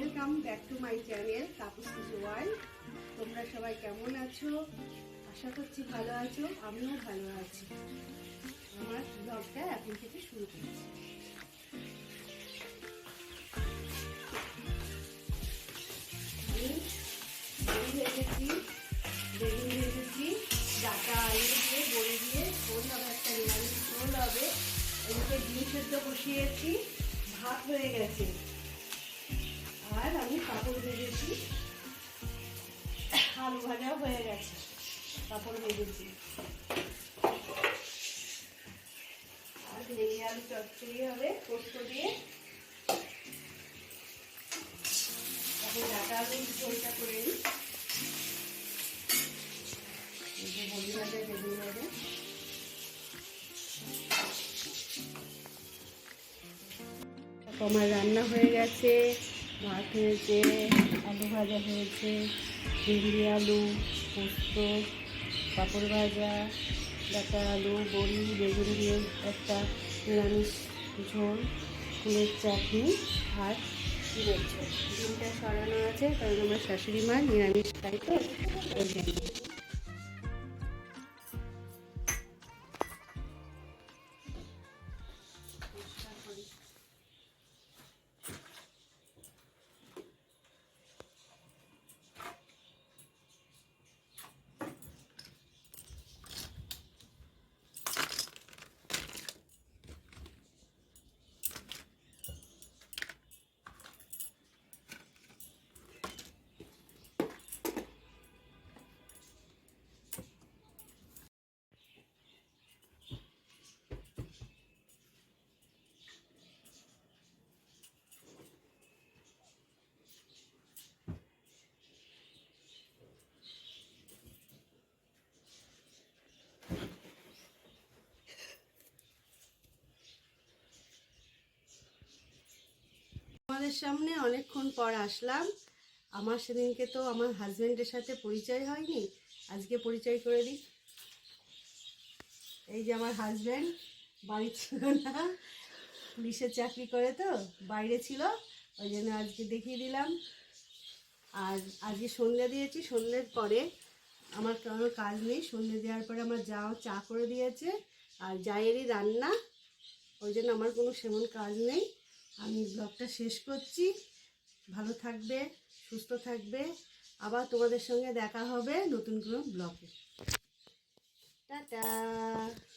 Welcome back to my channel Tapas কিছু world তোমরা সবাই কেমন আছো? আশা করছি ভালো আছো, আমিও ভালো আছি। আমার ব্লগটা এখন থেকে শুরু করছি। আমি ভেজেছি বেগুন ভেজেছি ডাটা আলু দিয়ে, বড়ি দিয়ে, ঝোল হবে, একটা হবে। ডিম সেদ্ধ বসিয়েছি, ভাত হয়ে গেছে। পাঁপড় ভেজেছি আলু ভাজাও হয়ে গেছে। পাঁপড় ভেজেছি আর ভেঙে আলু চচ্চড়ি হবে, পোস্ত দিয়ে। এখন ডাটা আলু ঝোলটা করে নিই। ভাজা ভাজা। আমার রান্না হয়ে গেছে। ভাত হয়েছে, আলু ভাজা হয়েছে, ভেন্ডি আলু, পোস্ত, পাঁপড় ভাজা, ডাটা আলু, বড়ি, বেগুন দিয়ে একটা নিরামিষ ঝোল ফুলের চাটনি আর ঝোল। ডিমটা সরানো আছে, কারণ আমার শাশুড়ি মা নিরামিষ খাই তো? ওই জন্য তোমাদের সামনে অনেকক্ষণ পর আসলাম। আমার সেদিনকে তো আমার হাজব্যান্ডের সাথে পরিচয় হয়নি। আজকে পরিচয় করে দিই। এই যে আমার হাজব্যান্ড বাড়ি ছিল না। পুলিশের চাকরি করে তো, বাইরে ছিল। ওই জন্য আজকে দেখিয়ে দিলাম। আর আজকে সন্ধ্যা দিয়েছি। সন্ধ্যের পরে আমার কোনো কাজ নেই। সন্ধ্যে দেওয়ার পরে আমার যাও চা করে দিয়েছে। আর জায়েরই রান্না। ওই জন্য আমার কোনো সেমন কাজ নেই। আমি ব্লগটা শেষ করছি। ভালো থাকবে, সুস্থ থাকবে। আবার তোমাদের সঙ্গে দেখা হবে নতুন কোনো ব্লগে টাটা।